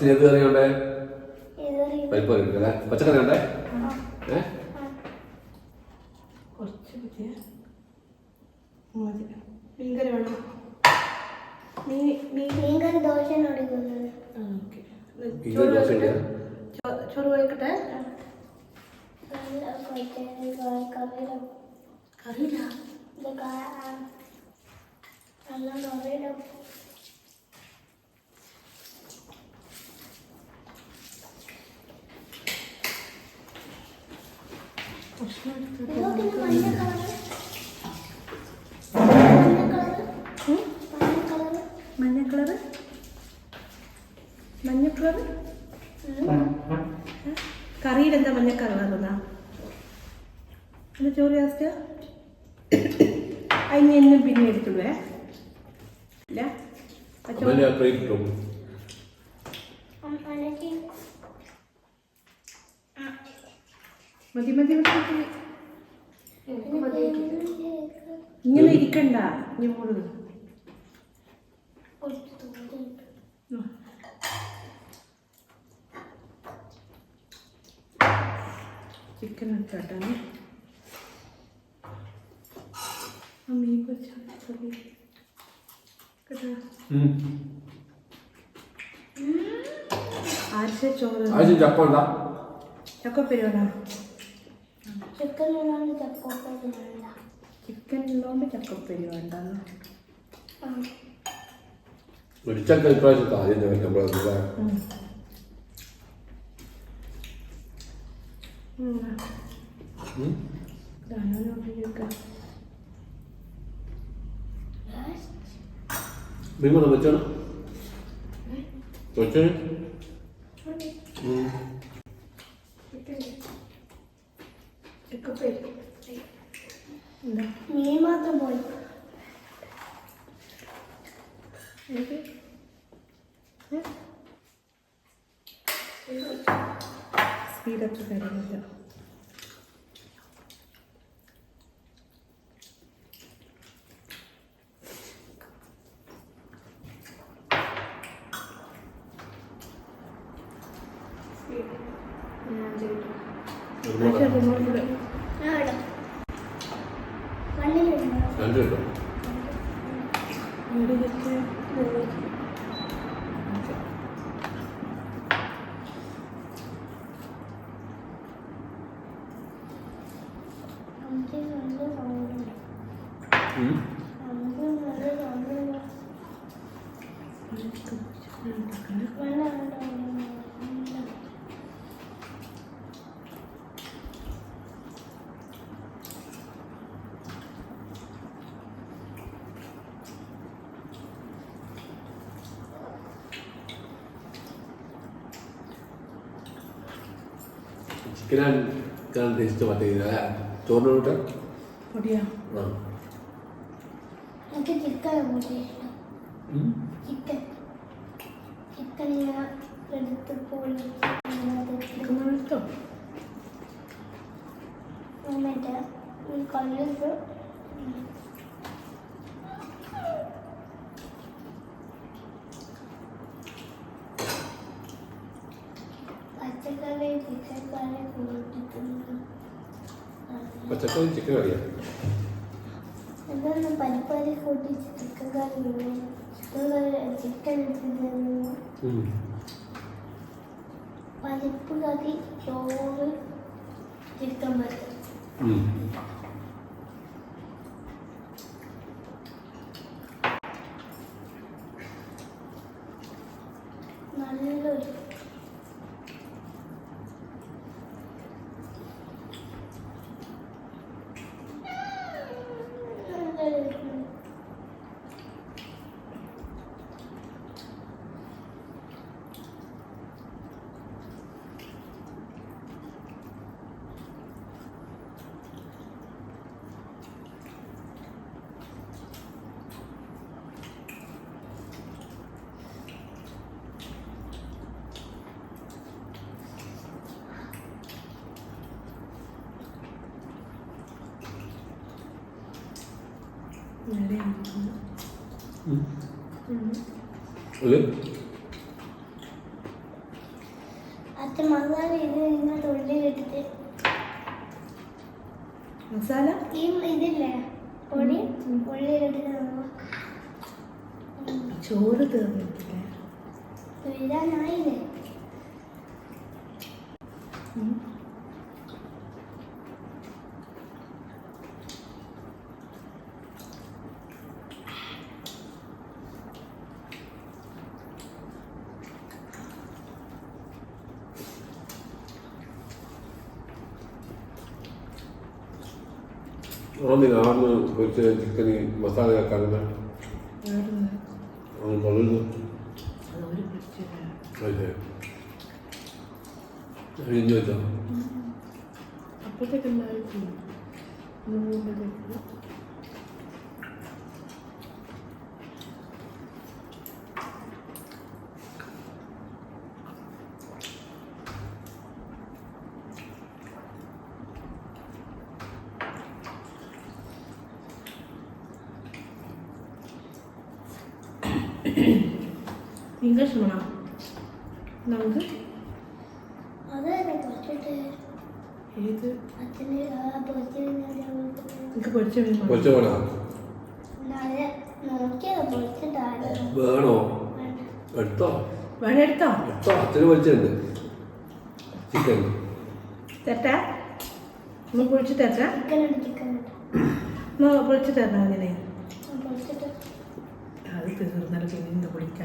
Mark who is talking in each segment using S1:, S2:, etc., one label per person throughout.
S1: ആസിന് ഏത് കറി ഉണ്ടേ പരിപ്പ് കറി ഉണ്ടല്ലേ പച്ചക്കറി ഉണ്ടേ ഏ
S2: കുറച്ച് മതിയേ മതി
S3: കളറ്
S2: കറിയിൽ എന്താ മഞ്ഞക്കറി കളറുന്നാ ചോറ് ജാസ്തിയ അതിന് എന്നും പിന്നെ എടുത്തുള്ളേ ഇല്ല? മതി മതി. ഇങ്ങനെ ഇരിക്കണ്ട. ചിക്കൻ എടുത്തോട്ടാണ് മീൻ പൊരിച്ചു കേട്ടോ ആഴ്ച ചോറ്
S1: ആവശ്യം ചപ്പ ഉണ്ടാ
S2: ചക്കപ്പരി വേണം
S3: ചിക്കൻ വേണം ചക്കോപ്പ വേണ്ട
S2: ചിക്കൻ ഉള്ളതുകൊണ്ട് ചക്കപ്പരി വേണ്ട
S1: ഒരിച്ചക്ക ഇപ്രാവശ്യത്തെ ആദ്യം ഞാൻ നമ്മളെ മീൻ വെച്ചോണം വെച്ചോ
S3: മീൻ മാത്രം പോയി
S2: സ്പീഡൊക്കെ കാര്യമില്ല
S3: ആ
S1: കാണാൻ ടേസ്റ്റ് മറ്റേ കൂട്ടാൻ
S2: പൊടിയാ
S1: ആ
S3: എനിക്ക് ചിക്കൻ. ചിക്കൻ ചിക്കൻ ഇങ്ങനെ എടുത്ത് പോയി മറ്റേ ഈ പച്ചക്കറി ചിക്കൻ
S1: കറിയാ
S3: എന്താണ് പരിപ്പാരി കൂട്ടി ചിക്കൻ കറി ചിക്കൻ കറി. പരിപ്പ് കറി ചോറ് ചിക്കൻ പറ്റും മസാല ഇത് ഇങ്ങോട്ട് ഉള്ളിലിട്ടിട്ട്
S2: മസാല?
S3: ഈ ഇതില്ലേ? പൊടി? ഉള്ളിലിട്ടിട്ട് നമ്മൾ
S2: ചോറ് തീർന്നിട്ടില്ലേ?
S3: ഇടാനായില്ലേ
S1: ആദ്യം ആറിന് പൊരിച്ച ചിക്കന് മസാല ചേർക്കാറുണ്ട് പറയുന്നു
S2: അത്
S1: കഴിഞ്ഞു വെച്ചോ
S2: അപ്പോഴത്തേക്ക് ഇംഗ്ലീഷ് വേണം? നമുക്ക്? ഏത്? എനിക്ക് പൊരിച്ച വേണം.
S1: എടുത്തോ?
S2: എടുത്തോ?
S1: എടുത്തോ അച്ഛന് പൊരിച്ചുണ്ട് ചിക്കൻ.
S2: തെറ്റാ? ഒന്ന് തരണം അങ്ങനെ തീർന്നാൽ പിന്നെ എന്ത്
S3: കുത്തി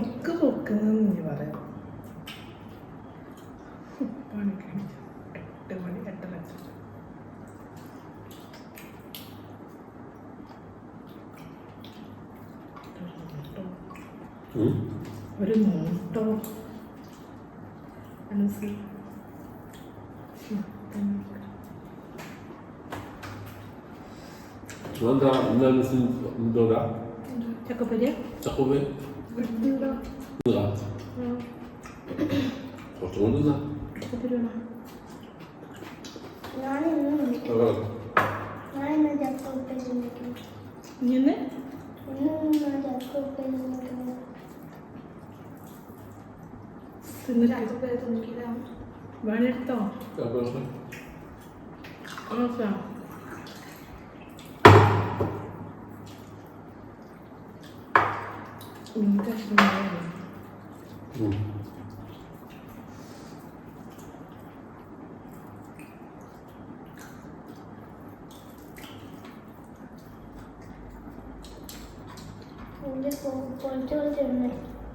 S2: പിന്നെ പൊക്കുന്നു പറയാം. não sei.
S1: Nanda, Nanda sin
S2: Ndora.
S1: Jacoberia?
S2: Jacobe.
S1: Ndora. Ndora. Quanto ano
S2: na? Jacoberia
S3: na. 나는 나는
S2: 자꾸
S3: 빼는 게. 니네?
S2: 나는 자꾸 빼는
S1: 게.
S3: ഉള്ളി പൊളിച്ച് പൊളിച്ചിടുന്നേ ഉള്ളി പകുതിയൊക്കെ ഇട്ടിന് അതുകൊണ്ട് ഒരു തിന്നാലോ പറ്റുന്നു
S2: നമുക്കിവിടെ അധികം പോകില്ല അതൊക്കെ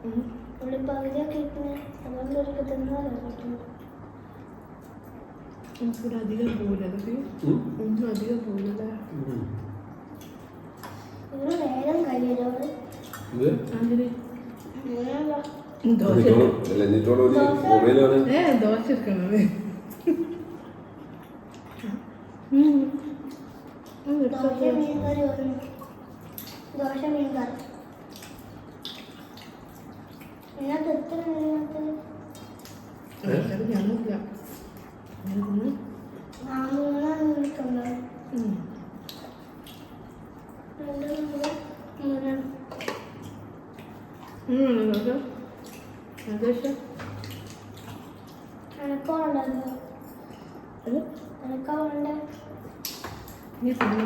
S1: ഉം.
S2: ഒന്നും അധികം പോകില്ല
S1: ഉം.
S3: ഇവർ വേഗം കഴിയല്ലോ
S1: ഇത്
S2: അങ്ങനെ
S3: അങ്ങനെയല്ല
S2: ദോശ
S1: എന്നിട്ടോ അല്ല എന്നിട്ടോടെ ഒരു മൊബൈലാണ്
S2: ഏ ദോശ എടുക്കണത് എടുത്തോ.
S3: ദോശ വന്നു ദോശ? മീൻ കറി
S2: അത് ഞാനില്ല ഞാൻ തിന്നു.
S3: ആ മൂന്നാണ് നിൽക്കുന്നത്
S2: ഉം.
S3: രണ്ട് മൂന്ന് മൂന്നാണ്
S2: ഉം, ദോശ ആ ദോശ
S3: എനക്കുണ്ടല്ലോ
S2: അത്
S3: എനക്കുണ്ട്
S2: നീ തിന്നു